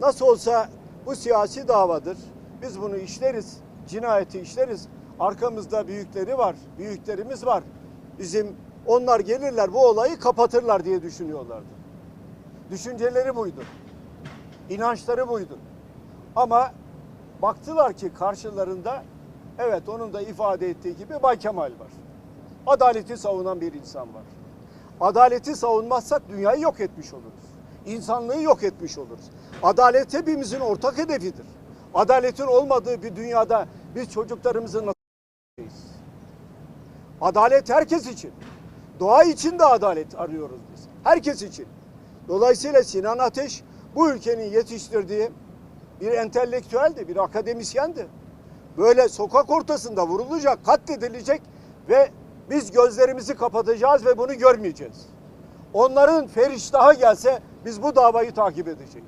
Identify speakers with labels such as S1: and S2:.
S1: Nasıl olsa bu siyasi davadır. Biz bunu işleriz. Cinayeti işleriz. Arkamızda büyükleri var. Büyüklerimiz var. Bizim onlar gelirler bu olayı kapatırlar diye düşünüyorlardı. Düşünceleri buydu. İnançları buydu. Ama baktılar ki karşılarında evet onun da ifade ettiği gibi Bay Kemal var. Adaleti savunan bir insan var. Adaleti savunmazsak dünyayı yok etmiş oluruz. İnsanlığı yok etmiş oluruz. Adalet hepimizin ortak hedefidir. Adaletin olmadığı bir dünyada biz çocuklarımızı nasıl? Adalet herkes için. Doğa için de adalet arıyoruz biz. Herkes için. Dolayısıyla Sinan Ateş bu ülkenin yetiştirdiği bir entelektüeldi, bir akademisyendi. Böyle sokak ortasında vurulacak, katledilecek ve biz gözlerimizi kapatacağız ve bunu görmeyeceğiz. Onların feriştahı gelse biz bu davayı takip edeceğiz.